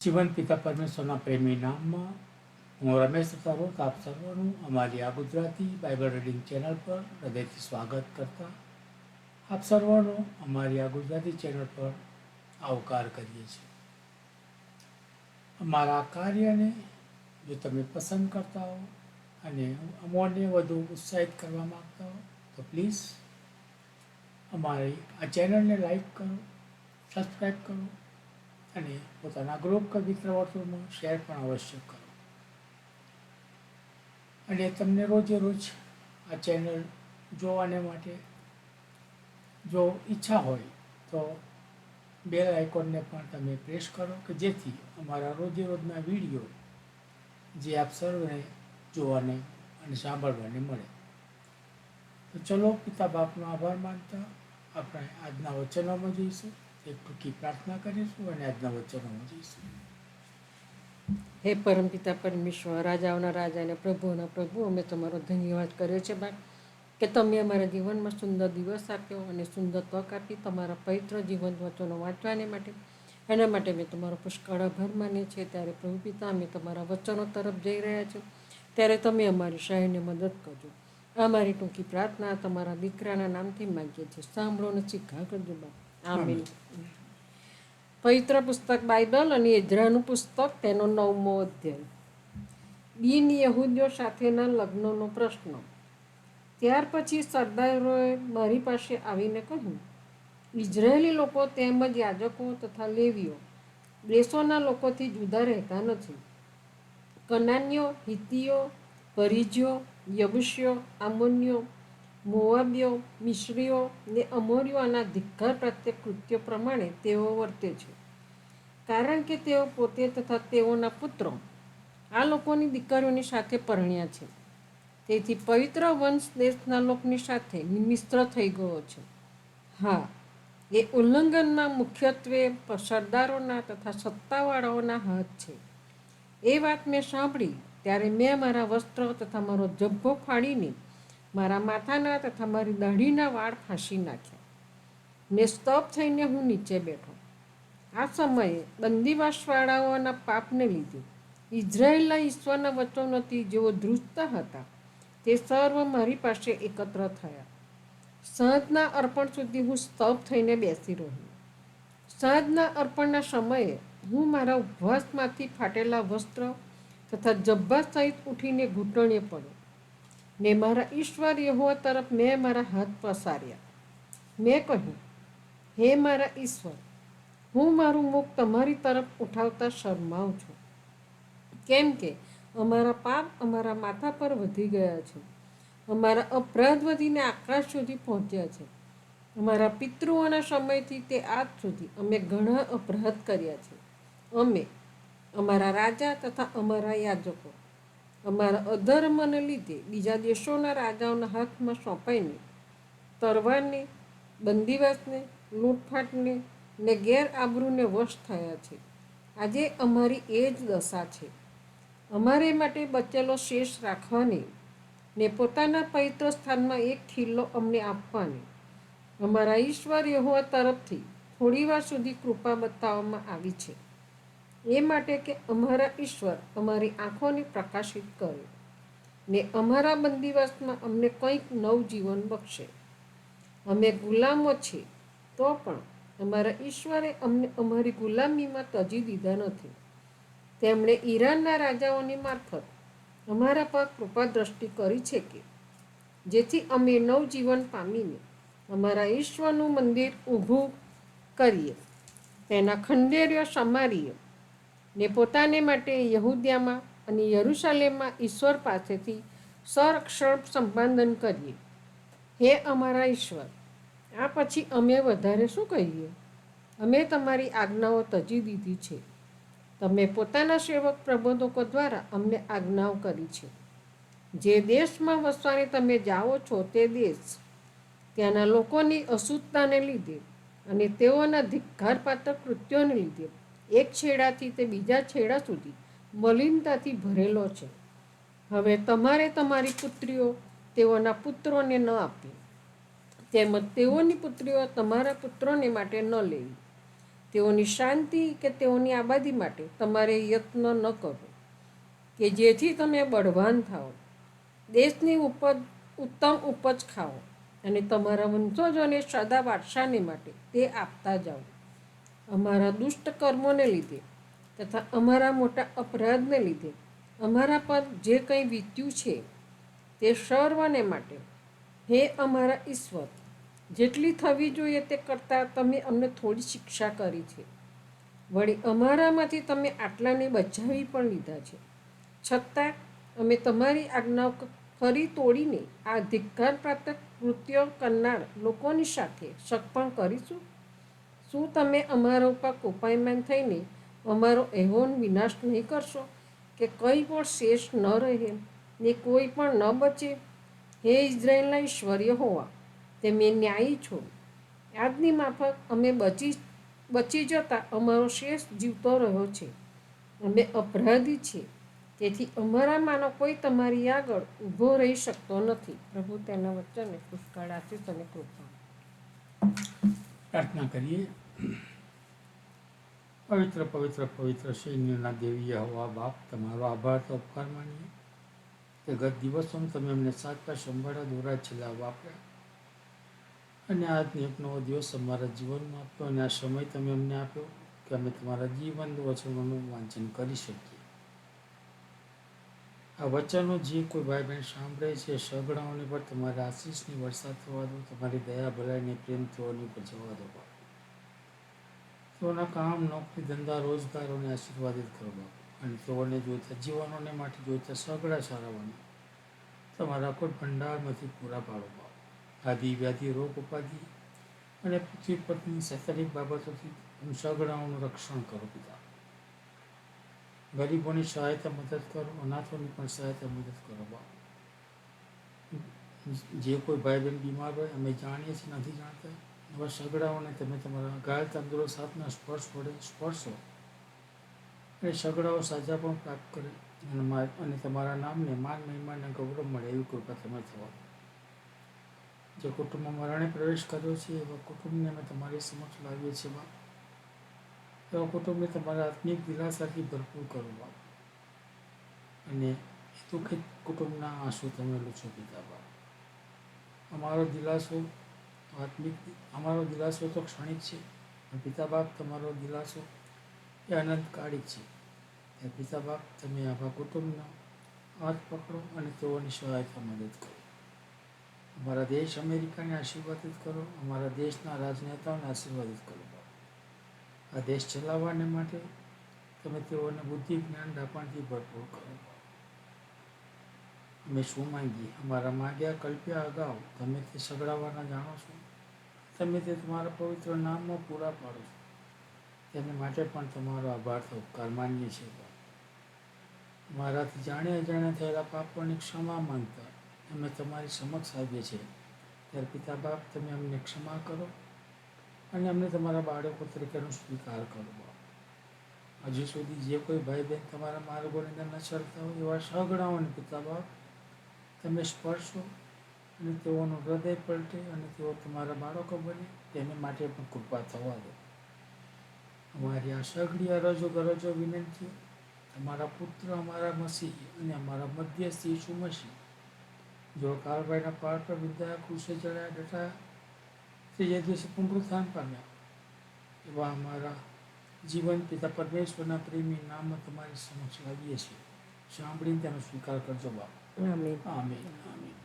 જીવન પિતા પરમેશ્વરના પ્રેમી નામમાં હું રમેશ સરોત આપ સર્વનું અમારી આ ગુજરાતી બાઇબલ રીડિંગ ચેનલ પર હૃદયથી સ્વાગત કરતા. આપ સર્વનો અમારી આ ગુજરાતી ચેનલ પર આવકાર કરીએ છીએ. અમારા કાર્યને જો તમે પસંદ કરતા હો અને અમોને વધુ ઉત્સાહિત કરવા માગતા હો, તો પ્લીઝ અમારી આ ચેનલને લાઈક કરો સબસ્ક્રાઈબ કરો અને પોતાના ગ્રુપ કે મિત્ર વર્તુળમાં શેર પણ અવશ્ય કરો. અને તમને રોજે રોજ આ ચેનલ જોવાને માટે જો ઈચ્છા હોય તો બેલ આઇકોનને પણ તમે પ્રેસ કરો કે જેથી અમારા રોજે રોજના વીડિયો જે આપ સર્વને જોવાને અને સાંભળવાને મળે. તો ચલો પિતા બાપનો આભાર માનતા આપણે આજના વચનોમાં જઈશું. હે પરમપિતા પરમેશ્વર, રાજાઓના રાજા અને પ્રભુઓના પ્રભુ, અમે તમારો ધન્યવાદ કર્યો છે બા કે તમે અમારા જીવનમાં સુંદર દિવસ આપ્યો અને સુંદર તક આપી તમારા પવિત્ર જીવન વચનો વાંચવાને માટે. એના માટે મેં તમારો પુષ્કળ આભાર માનીએ છીએ ત્યારે પ્રભુ પિતા, અમે તમારા વચનો તરફ જઈ રહ્યા છીએ ત્યારે તમે અમારી શાહીને મદદ કરજો. આ મારી ટૂંકી પ્રાર્થના તમારા દીકરાના નામથી માગીએ છીએ. સાંભળો અને શીખા કરજો બા આમીન. પવિત્ર પુસ્તક બાઇબલ અને એજરાનું પુસ્તક તેનો નવમો અધ્યાય. બિન યહૂદીઓ સાથેના લગ્નનો પ્રશ્ન. ત્યાર પછી સરદારોએ મારી પાસે આવીને કહ્યું, ઇઝરાયેલી લોકો તેમજ યાજકો તથા લેવીઓ દેશોના લોકોથી જુદા રહેતા નથી. કનાન્યો હિતીઓ પરિજ્યો, યબુસ્યો આમોન્યો મોવાબ્યો મિશ્રીઓ ને અમોરીઓના ધિક્કાર પ્રત્યે કૃત્ય પ્રમાણે તેઓ વર્તે છે. કારણ કે તેઓ પોતે તથા તેઓના પુત્રો આ લોકોની દીકરીઓની સાથે પરણ્યા છે. તેથી પવિત્ર વંશ દેશના લોકોની સાથે નિમિસ્ત્ર થઈ ગયો છે. હા, એ ઉલ્લંઘનમાં મુખ્યત્વે સરદારોના તથા સત્તાવાળાઓના હાથ છે. એ વાત મેં સાંભળી ત્યારે મેં મારા વસ્ત્ર તથા મારો જબ્બો ફાડીને મારા માથાના તથા મારી દાઢીના વાળ ફાંસી નાખ્યા. ને સ્તબ્ધ થઈને હું નીચે બેઠો. આ સમયે બંદીવાસવાળાઓના પાપને લીધે ઇઝરાયેલના ઈશ્વરના વચનોથી જેઓ ધ્રુજતા હતા, તે સર્વ મારી પાસે એકત્ર થયા. સાંજના અર્પણ સુધી હું સ્તબ્ધ થઈને બેસી રહ્યો. સાંજના અર્પણના સમયે હું મારા ઉપવાસમાંથી ફાટેલા વસ્ત્ર તથા જબ્બા સહિત ઉઠીને ઘૂંટણીએ પડ્યો. ને મારા ઈશ્વર યહોવા તરફ મેં મારા હાથ પસાર્યા. મેં કહ્યું, હે મારા ઈશ્વર, હું મારું મુખ તમારી તરફ ઉઠાવતા શરમાવું છું. કેમ કે અમારા પાપ અમારા માથા પર વધી ગયા છે. અમારા અપરાધ વધીને આકાશ સુધી પહોંચ્યા છે. અમારા પિતૃઓના સમયથી તે આજ સુધી અમે ઘણા અપરાધ કર્યા છે. અમે, અમારા રાજા તથા અમારા યાજકો અમારા અધર્મને લીધે બીજા દેશોના રાજાઓના હાથમાં સોંપાઈને, તરવારને, બંદીવાસને, લૂંટફાટને ને ગેરઆબરૂને વશ થયા છે. આજે અમારી એ જ દશા છે. અમારે માટે બચેલો શેષ રાખવાની ને પોતાના પવિત્ર સ્થાનમાં એક ખીલ્લો અમને આપવાની. અમારા ઈશ્વર યહોવા તરફથી થોડીવાર સુધી કૃપા બતાવવામાં આવી છે. એ માટે કે અમારા ઈશ્વર અમારી આંખોને પ્રકાશિત કરે ને અમારા બંદીવાસમાં અમને કંઈક નવજીવન બક્ષે. અમે ગુલામો છીએ તો પણ અમારા ઈશ્વરે અમને અમારી ગુલામીમાં તજી દીધા નથી. તેમણે ઈરાનના રાજાઓની મારફત અમારા પર કૃપા દ્રષ્ટિ કરી છે કે, જેથી અમે નવજીવન પામીને અમારા ઈશ્વરનું મંદિર ઊભું કરીએ. તેના ખંડેર્ય સમારીએ. ને પોતાને માટે યહૂદિયામાં અને યરુશાલેમમાં ઈશ્વર પાસેથી સંરક્ષણ સંપાદન કરીએ. હે અમારા ઈશ્વર, આ પછી અમે વધારે શું કહીએ? અમે તમારી આજ્ઞાઓ તજી દીધી છે. તમે પોતાના સેવક પ્રબોધકો દ્વારા અમને આજ્ઞાઓ કરી છે. જે દેશમાં વસવાને તમે જાઓ છો તે દેશ, ત્યાંના લોકોની અશુદ્ધતાને લીધે અને તેઓના ધિક્કારપાત્ર કૃત્યોને લીધે એક છેડાથી તે બીજા છેડા સુધી મલિનતાથી ભરેલો છે. હવે તમારે તમારી પુત્રીઓ તેઓના પુત્રોને ન આપવી. તેમજ તેઓની પુત્રીઓ તમારા પુત્રોને માટે ન લેવી. તેઓની શાંતિ કે તેઓની આબાદી માટે તમારે યત્ન ન કરવો. કે જેથી તમે બળવાન થાઓ. દેશની ઉપજ, ઉત્તમ ઉપજ ખાઓ અને તમારા વંશજોને સદા વારસાને માટે તે આપતા જાઓ. અમારા દુષ્ટ કર્મોને લીધે તથા અમારા મોટા અપરાધને લીધે અમારા પર જે કંઈ વીત્યું છે તે સર્વને માટે હે અમારા ઈશ્વર, જેટલી થવી જોઈએ તે કરતાં તમે અમને થોડી શિક્ષા કરી છે. વળી અમારામાંથી તમે આટલાને બચાવી પણ લીધા છે. છતાં અમે તમારી આજ્ઞા ફરી તોડીને આ ધિક્કાર પ્રાપ્ત કૃત્યો કરનાર લોકોની સાથે સગપણ કરીશું. શું તમે અમારા ઉપર કોપાયમાન થઈને અમારો એહોન વિનાશ નહીં કરશો? કે કંઈ પણ શેષ ન રહે, ને કોઈ પણ ન બચે? હે ઇઝરાયલના ઈશ્વર્ય હોવા તમે ન્યાયી છો. આજની માફક, અમે બચી બચી જતા અમારો શેષ જીવતો રહ્યો છે. અમે અપરાધી છીએ. તેથી અમારામાંનો કોઈ તમારી આગળ ઊભો રહી શકતો નથી. પ્રભુ તેના વચ્ચેને પુષ્કળ આશીષ અને કૃપા. પ્રાર્થના કરીએ. પવિત્ર પવિત્ર પવિત્ર સૈન્યના દેવીએ હવા બાપ, તમારો આભાર તો ઉપકાર માનીએ. કે ગત દિવસોમાં તમે અમને સાચા સંભાળા દોરા છેલ્લા વાપર્યા. અને આજનો એક નવો દિવસ અમારા જીવનમાં આપ્યો અને આ સમય તમે અમને આપ્યો કે અમે તમારા જીવન વચનોનું વાંચન કરી શકીએ. આ વચનો જે કોઈ ભાઈ બહેન સાંભળે છે, સગડાઓને પર તમારા આશીષની વરસાદ થવા દો, તમારી દયા, ભલાઈને પ્રેમ થવાની પર જવા દો બાપ. કામ, નોકરી, ધંધા રોજગારોને આશીર્વાદિત કરો બાપ. અને તેઓને જોઈતા જીવનોને માટે જોઈતા સગડા સારાઓને તમારા કોઈ ભંડારમાંથી પૂરા પાડો બાપ. આદિ, વ્યાધિ, રોગ, ઉપાધિ અને પૃથ્વી પરની સૈતાનિક બાબતોથી સગડાઓનું રક્ષણ કરો પિતા. ગરીબોની સહાયતા મદદ કરો, અનાથોની પણ સહાયતા મદદ કરો બાપ. જે કોઈ ભાઈ બહેન બીમાર હોય, અમે જાણીએ છીએ, નથી જાણતા. એવા સગડાઓને તમે તમારા ગાય તંદુરસ્ત હાથના સ્પર્શ વડે સ્પર્શો. અને સગડાઓ સાજા પણ પ્રાપ્ત કરે. અને અને તમારા નામને માન, મહિમાને ગૌરવ મળે એવી કૃપા તમે થવા જે કુટુંબમાં મરણે પ્રવેશ કર્યો છે, એવા કુટુંબને અમે તમારી સમક્ષ લાવીએ છીએ બાપ. એવા કુટુંબને તમારા આત્મિક દિલાસાથી ભરપૂર કરવા અને દુઃખિત કુટુંબના આંસુ તમે લૂછો પિતા બાપ. અમારો દિલાસો આત્મિક, અમારો દિલાસો તો ક્ષણિક છે. પિતા બાપ તમારો દિલાસો એ અનંતકાળિક છે. એ પિતા બાપ તમે આવા કુટુંબનો હાથ પકડો અને તેઓની સહાયતા મદદ કરો. અમારા દેશ અમેરિકાને આશીર્વાદિત કરો, અમારા દેશના રાજનેતાઓને આશીર્વાદિત કરો. આ દેશ ચલાવવાને માટે તમે તેઓને બુદ્ધિ જ્ઞાન દાપણથી ભરપૂર કરો. અમે શું માંગીએ? અમારા માગ્યા કલ્પ્યા અગાઉ તમે તે સગડાવવાના જાણો છો? તમે તે તમારા પવિત્ર નામમાં પૂરા પાડો છો. તેને માટે પણ તમારો આભાર તો ઉપકાર છે મારાથી જાણે અજાણ્યા થયેલા પાપોની ક્ષમા માંગતા અમે તમારી સમક્ષ આવીએ છીએ. ત્યારે પિતા બાપ, તમે અમને ક્ષમા કરો. અને અમને તમારા બાળકો તરીકેનો સ્વીકાર કરો બાપ. હજુ સુધી જે કોઈ ભાઈ બહેન તમારા માર્ગોની અંદર ન ચડતા હોય એવા સગડાઓને પિતા બાપ, તમે સ્પર્શો અને તેઓનું હૃદય પલટે અને તેઓ તમારા બાળકો બને, તેને માટે પણ કૃપા થવા દો. અમારી આ સઘળી અરજો ગરજો વિનંતી, તમારા પુત્ર, અમારા મસીહ અને અમારા મધ્યસ્થી ઈસુ મસીહ જો કાળભાઈના પાર પર વિદ્યા કૃષિ ચડ્યા ડટા ત્રીજે દિવસે પુનરુત્થાન પામ્યા. એવા અમારા જીવન પિતા પરમેશ્વરના પ્રેમી નામમાં તમારી સમક્ષ લાવીએ છીએ. સાંભળીને તેનો સ્વીકાર કરજો બાપ. આમીન. આમીન.